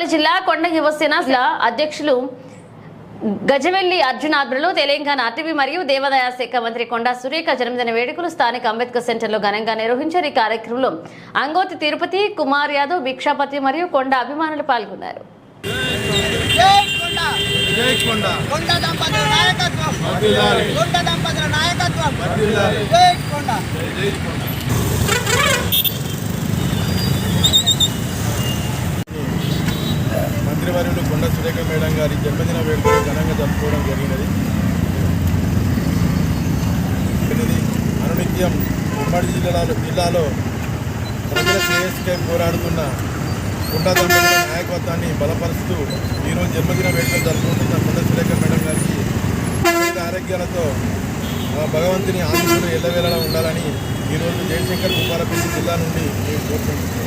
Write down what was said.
భూపాలపల్లి జిల్లా కొండ యువసేన జిల్లా అధ్యక్షులు గజవెల్లి అర్జున్ ఆధ్వర్యంలో తెలంగాణ అటవీ మరియు దేవాదాయ శాఖ మంత్రి కొండా సురేఖ జన్మదిన వేడుకలు స్థానిక అంబేద్కర్ సెంటర్లో ఘనంగా నిర్వహించారు. ఈ కార్యక్రమంలో అంగోతి తిరుపతి కుమార్ యాదవ్ భిక్షాపతి మరియు కొండ అభిమానులు పాల్గొన్నారు. జై కొండ. జై కొండ కొండ దంపతుల నాయకత్వం వర్ధిల్లాలి. కొండ దంపతుల నాయకత్వం వర్ధిల్లాలి. జై కొండ జై కొండ మంత్రివర్యులు కొండ సురేఖ మేడం గారి జన్మదిన వేడుకలు ఘనంగా జరుపుకోవడం జరిగినది. అనునిత్యం ఉమ్మడి జిల్లాలో జిల్లాలో ప్రజల శ్రేయస్కై పోరాడుతున్న కొండ దంపతుల నాయకత్వాన్ని బలపరుస్తూ ఈరోజు జన్మదిన వేడుకలు జరుపుకుంటున్న కొండ సురేఖ మేడం గారికి వివిధ ఆరోగ్యాలతో ఆ భగవంతుని ఆశీస్సులు ఎల్లవేళలా ఉండాలని ఈరోజు జయశంకర్ భూపాలపల్లి జిల్లా నుండి మేము కోరుకుంటున్నాం